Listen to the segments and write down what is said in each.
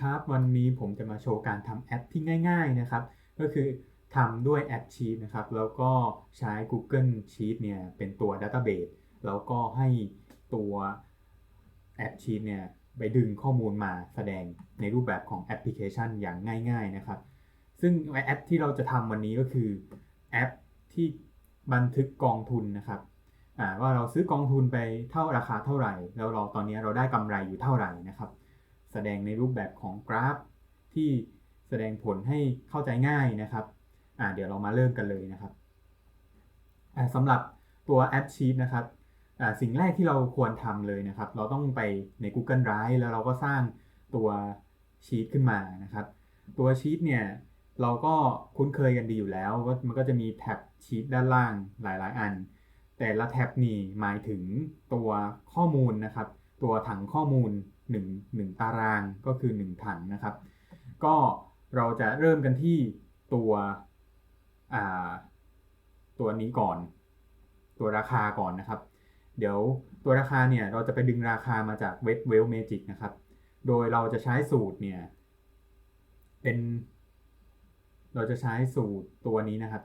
ครับวันนี้ผมจะมาโชว์การทำแอปที่ง่ายๆนะครับ ก็คือทำด้วยแอปชีตนะครับ แล้วก็ใช้ Google Sheet เนี่ยเป็นตัว Database แล้วก็ให้ตัวแอปชีตเนี่ยไปดึงข้อมูลมาแสดงในรูปแบบของแอปพลิเคชันอย่างง่าย ๆนะครับ ซึ่งแอปที่เราจะทำวันนี้ก็คือแอปที่บันทึกกองทุนนะครับว่าเราซื้อกองทุนไปเท่าราคาเท่าไหร่ แล้วเราตอนนี้เราได้กำไรอยู่เท่าไหร่นะครับ แสดงในรูปแบบของกราฟ ที่แสดงผลให้เข้าใจง่ายนะครับเดี๋ยวเรามาเริ่มกันเลยนะครับสำหรับตัวแอปชีตนะครับสิ่งแรกที่เราควรทำเลยนะครับ เราต้องไปใน Google Drive แล้วเราก็สร้างตัวชีตขึ้นมานะครับ ตัวชีตเนี่ยเราก็คุ้นเคยกันดีอยู่แล้วว่ามันก็จะมีแท็บชีตด้านล่างหลาย ๆ อัน แต่ละแท็บนี่หมายถึงตัวข้อมูลนะครับ ตัวถังข้อมูล 1 1 ตารางก็คือ 1 ถังนะครับ ก็เราจะเริ่มกันที่ตัวตัวนี้ก่อน ตัวราคาก่อนนะครับ เดี๋ยวตัวราคาเนี่ยเราจะไปดึงราคามาจากเว็บเวลเมจิกนะครับ โดยเราจะใช้สูตรเนี่ยเป็นเราจะใช้สูตรตัวนี้นะครับ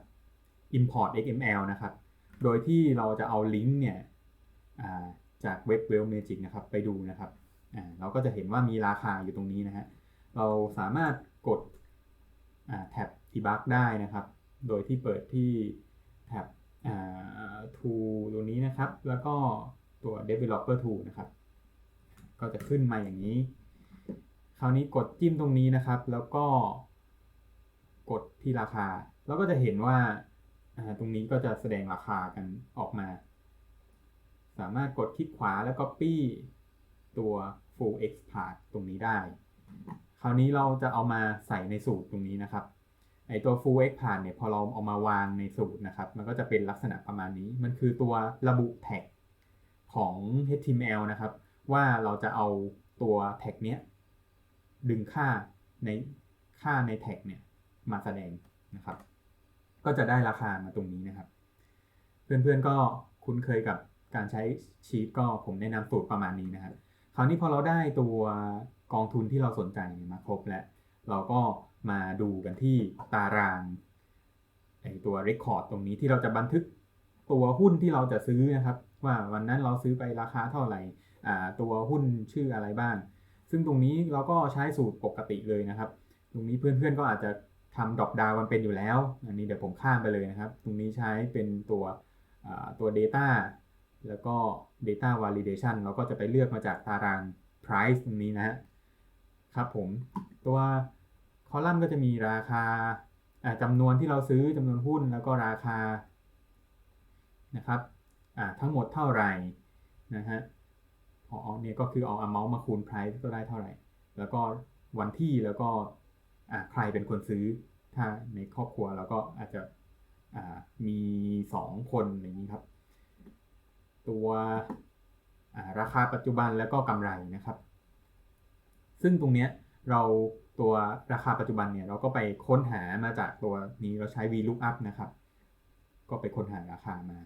import xml นะครับ โดยที่เราจะเอาลิงก์เนี่ยจากเว็บเวลเมจิกนะครับไปดูนะครับ เราก็จะเห็นว่ามีราคาอยู่ตรงนี้นะฮะ เราสามารถกดแท็บ debug ได้นะครับ โดยที่เปิดที่แท็บ tool ตัวนี้นะครับ แล้วก็ตัว developer tool นะครับ ก็จะขึ้นมาอย่างนี้ คราวนี้กดจิ้มตรงนี้นะครับ แล้วก็กดที่ราคา แล้วก็จะเห็นว่าตรงนี้ก็จะแสดงราคากันออกมา สามารถกดคลิกขวาแล้วก็ copy ตัว full x part ตรงนี้ได้ คราวนี้เราจะเอามาใส่ในสูตรตรงนี้นะครับไอตัว full x part เนี่ยพอเราเอามาวางในสูตรนะครับ มันก็จะเป็นลักษณะประมาณนี้ มันคือตัวระบุแท็กของ HTML นะครับ ว่าเราจะเอาตัวแท็กเนี้ยดึงค่าในค่าในแท็กเนี่ยมาแสดงนะครับ ก็จะได้ราคามาตรงนี้นะครับ เพื่อนๆก็คุ้นเคยกับการใช้ชีตก็ผมแนะนำสูตรประมาณนี้นะครับ คราวนี้พอเราได้ตัวกองทุนที่เราสนใจมาครบแล้วเราก็มาดูกันที่ตารางไอตัวเรคคอร์ดตรงนี้ที่เราจะบันทึกตัวหุ้นที่เราจะซื้อนะครับ ว่าวันนั้นเราซื้อไปราคาเท่าไหร่ตัวหุ้นชื่ออะไรบ้าง ซึ่งตรงนี้เราก็ใช้สูตรปกติเลยนะครับ ตรงนี้เพื่อนๆก็อาจจะทำดอปดาวมันเป็นอยู่แล้ว อันนี้เดี๋ยวผมข้ามไปเลยนะครับ ตรงนี้ใช้เป็นตัวตัว Data แล้วก็ data validation เราก็จะไปเลือกมาจากตาราง price ตรงนี้นะฮะครับผม ตัวคอลัมน์ก็จะมีราคาจำนวนที่เราซื้อจำนวนหุ้นแล้วก็ราคานะครับทั้งหมดเท่าไหร่นะฮะพอเนี่ยก็คือเอา amount มาคูณ price ก็ได้เท่าไหร่ แล้วก็วันที่แล้วก็ใครเป็นคนซื้อ ถ้าในครอบครัวเราก็อาจจะมี 2 คนอย่างนี้ครับ ตัวราคาปัจจุบันแล้วก็กำไรนะครับ ซึ่งตรงนี้เราตัวราคาปัจจุบันเนี่ยเราก็ไปค้นหามาจากตัวนี้เราใช้ VLOOKUP นะครับ ก็ไปค้นหาราคามา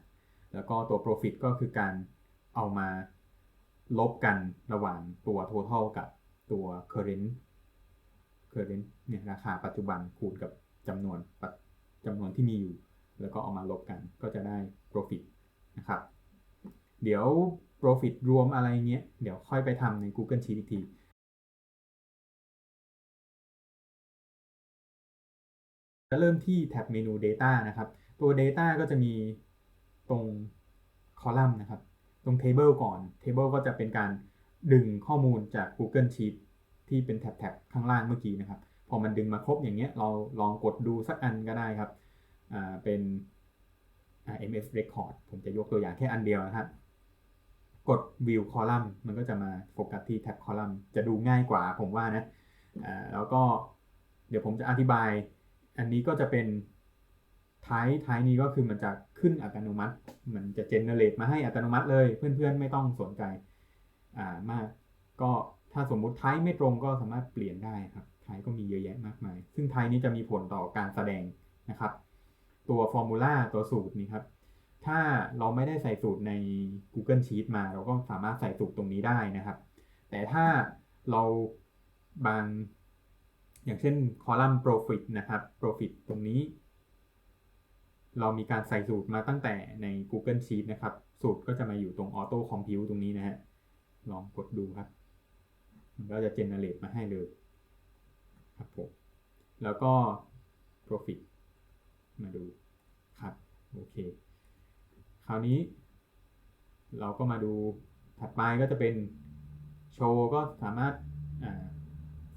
แล้วก็ตัว profit ก็คือการเอามาลบกันระหว่างตัว total กับตัว current current เนี่ยราคาปัจจุบันคูณกับจำนวนจำนวนที่มีอยู่ แล้วก็เอามาลบกันก็จะได้ profit เดี๋ยว profit รวมอะไรเงี้ย เดี๋ยวค่อยไปทำใน Google Sheet อีกทีจะเริ่มที่แท็บเมนู Data นะครับ ตัว Data ก็จะมีตรงคอลัมน์นะครับ ตรง Table ก่อน Table ก็จะเป็นการดึงข้อมูลจาก Google Sheet ที่เป็นแท็บๆข้างล่างเมื่อกี้นะครับ พอมันดึงมาครบอย่างเงี้ยเราลองกดดูสักอันก็ได้ครับ เป็น MS Record ผมจะยกตัวอย่างแค่อันเดียวนะครับ กด view column มันก็จะมาโฟกัสที่แท็บ column จะดูง่ายกว่าผมว่านะแล้วก็เดี๋ยวผมจะอธิบาย อันนี้ก็จะเป็นท้ายท้ายนี้ก็คือมันจะขึ้นอัตโนมัติ มันจะ generate มาให้อัตโนมัติเลย เพื่อนๆ ไม่ต้องสนใจอ่ามาก ก็ถ้าสมมุติท้ายไม่ตรงก็สามารถเปลี่ยนได้ครับท้ายก็มีเยอะแยะมากมาย ซึ่งท้ายนี้จะมีผลต่อการแสดงนะครับ ตัวฟอร์มูลาตัวสูตรนี้ครับ ถ้าเราไม่ได้ใส่สูตรใน Google Sheet มา เราก็สามารถใส่สูตรตรงนี้ได้นะครับ แต่ถ้าเราบางอย่างเช่นคอลัมน์ profit นะครับ profit ตรงนี้ เรามีการใส่สูตรมาตั้งแต่ใน Google Sheet นะครับ สูตรก็จะมาอยู่ตรง Auto Compute ตรงนี้นะฮะลองกดดูครับ มันก็จะ generate มาให้เลยครับผมแล้วก็ profit มาดูครับ โอเค คราวนี้ เราก็มาดูถัดไปก็จะเป็นโชว์ก็สามารถ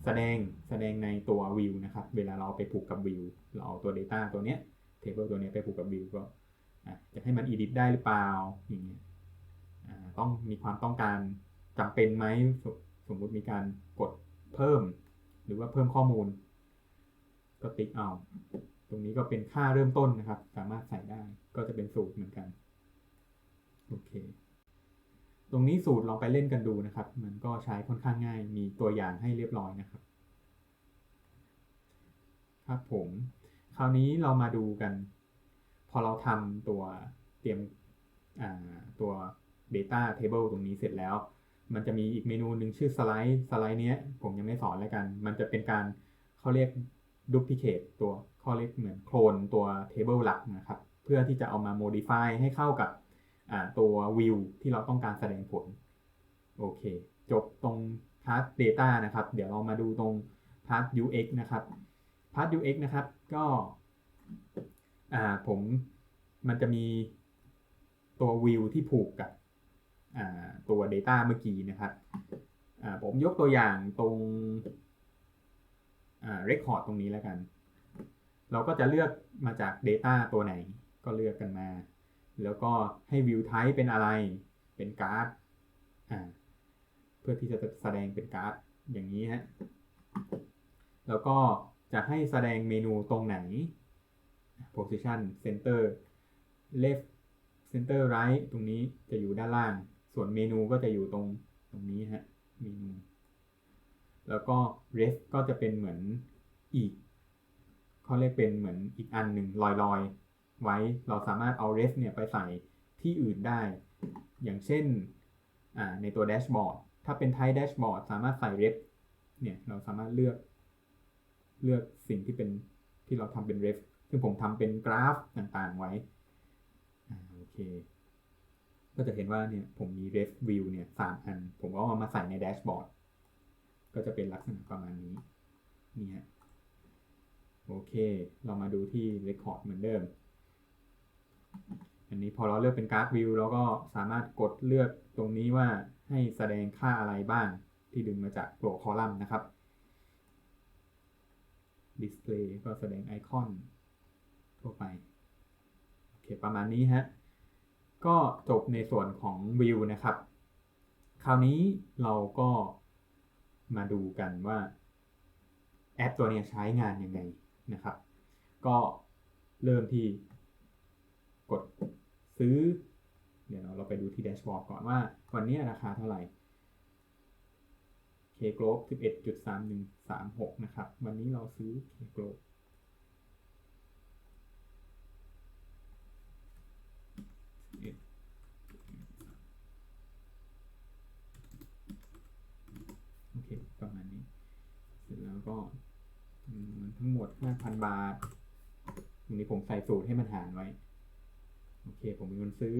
แสดงแสดงในตัว view นะครับ เวลาเราไปผูกกับ view เราเอาตัว data ตัวเนี้ย table ตัวเนี้ยไปผูกกับ view ก็จะให้มัน edit ได้หรือเปล่าอย่างเงี้ยต้องมีความต้องการจำเป็นไหมสสมมุติมีการกดเพิ่ม หรือว่าเพิ่มข้อมูล ก็ติ๊กเอา ตรงนี้ก็เป็นค่าเริ่มต้นนะครับ สามารถใส่ได้ก็จะเป็นสูตรเหมือนกัน โอเค ตรงนี้สูตรลองไปเล่นกันดูนะครับ มันก็ใช้ค่อนข้างง่าย มีตัวอย่างให้เรียบร้อยนะครับ ครับผม คราวนี้เรามาดูกัน พอเราทำตัวเตรียมตัว data table ตรงนี้เสร็จแล้ว มันจะมีอีกเมนูหนึ่งชื่อสไลด์สไลด์เนี้ย ผมยังไม่สอนแล้วกัน มันจะเป็นการเขาเรียก duplicate ตัวเขาเรียกเหมือนโคลนตัว table หลักนะครับ เพื่อที่จะเอามา modify ให้เข้ากับ ตัว view ที่เราต้องการแสดงผล โอเค จบตรง part data นะครับ เดี๋ยวเรามาดูตรง part UX นะครับ part UX นะครับ ก็ผมมันจะมีตัว view ที่ผูกกับตัว data เมื่อกี้นะครับผมยกตัวอย่างตรง record ตรงนี้แล้วกัน เราก็จะเลือกมาจาก data ตัวไหนก็เลือกกันมา แล้วก็ให้ view type เป็นอะไร เป็นการ์ดเพื่อที่จะแสดงเป็นการ์ดอย่างนี้ฮะแล้วก็จะให้แสดงเมนูตรงไหน position center left center right ตรงนี้จะอยู่ด้านล่าง ส่วนเมนูก็จะอยู่ตรงตรงนี้ฮะเมนู แล้วก็ rest ก็จะเป็นเหมือนอีกเขาเรียกเป็นเหมือนอีกอันหนึ่งลอยๆ ไว้ เราสามารถเอา rest เนี่ยไปใส่ที่อื่นได้ อย่างเช่นในตัวแดชบอร์ดถ้าเป็นไท p แดชบอร์ดสามารถใส่ ref เนี่ยเราสามารถเลือก เลือกสิ่งที่เป็นที่เราทำเป็น ref ซึ่งผมทำเป็นกราฟต่างๆไว้โอเค ก็จะเห็นว่าเนี่ยผมมี ref view เนี่ยสามอัน ผมก็เอามาใส่ในแดชบอร์ดก็จะเป็นลักษณะประมาณนี้นี่ฮะโอเค เรามาดูที่ record เหมือนเดิม อันนี้พอเราเลือกเป็นการ์ดวิวเราก็สามารถกดเลือกตรงนี้ว่าให้แสดงค่าอะไรบ้างที่ดึงมาจากตัวคอลัมน์นะครับ display ก็แสดงไอคอนทั่วไป โอเค ประมาณนี้ฮะ ก็จบในส่วนของวิวนะครับ คราวนี้เราก็มาดูกันว่าแอปตัวนี้ใช้งานยังไงนะครับ ก็เริ่มที่ กดซื้อ เดี๋ยวเราไปดูที่แดชบอร์ดก่อนว่าวันนี้ราคาเท่าไหร่ K Globe 11.3136 นะครับ วันนี้เราซื้อ K Globe โอเค ประมาณนี้ เสร็จแล้วก็ทั้งหมด 5,000 บาทวันนี้ผมใส่สูตรให้มันหารไว้ โอเค ผมมีเงินซื้อ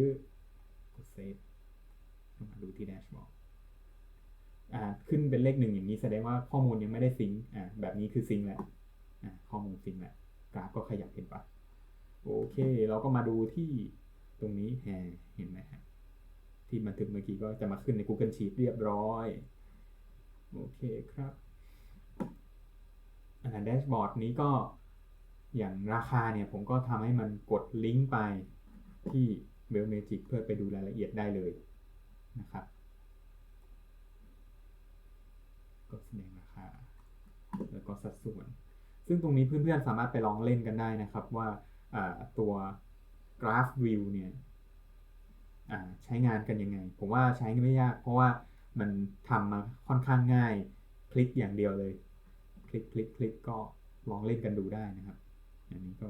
กดเซฟมาดูที่แดชบอร์ดอ่าขึ้นเป็นเลขหนึ่งอย่างนี้แสดงว่าข้อมูลยังไม่ได้ซิงอ่าแบบนี้คือซิงแหละอ่าข้อมูลซิงแหละกราฟก็ขยับเห็นปะโอเค เราก็มาดูที่ตรงนี้แฮเห็นไหมฮะที่บันทึกเมื่อกี้ก็จะมาขึ้นใน Google Sheet เรียบร้อย โอเคครับอ่าแดชบอร์ดนี้ก็อย่างราคาเนี่ยผมก็ทำให้มันกดลิงก์ไป ที่ w e l l Magic เพื่อไปดูรายละเอียดได้เลยนะครับ ก็แสดงราคาแล้วก็สัดส่วน ซึ่งตรงนี้เพื่อนๆสามารถไปลองเล่นกันได้นะครับว่าตัว Graph View เนี่ยใช้งานกันยังไง ผมว่าใช้ไม่ยาก เพราะว่ามันทำมาค่อนข้างง่าย คลิกอย่างเดียวเลย คลิกคลิกคลิกก็ลองเล่นกันดูได้นะครับ อันนี้ก็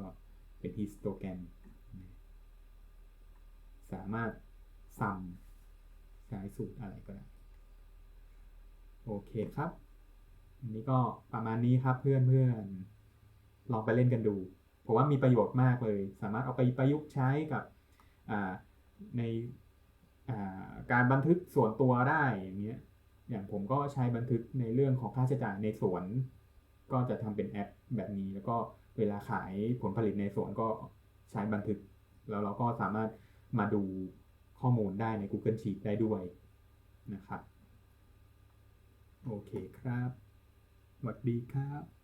เป็นฮิสโตแกรมามารถซัมใช้สูตรอะไรก็ได้ โอเคครับ อันนี้ก็ประมาณนี้ครับเพื่อนเพื่อนๆลองไปเล่นกันดู ผมว่ามีประโยชน์มากเลย สามารถเอาไปประยุกต์ใช้กับในการบันทึกส่วนตัวได้อย่างเงี้ย อย่างผมก็ใช้บันทึกในเรื่องของค่าใช้จ่ายในสวน ก็จะทำเป็นแอปแบบนี้ แล้วก็เวลาขายผลผลิตในสวนก็ใช้บันทึก แล้วเราก็สามารถ มาดูข้อมูลได้ใน Google Sheet ได้ด้วยนะครับ โอเคครับสวัสดีครับ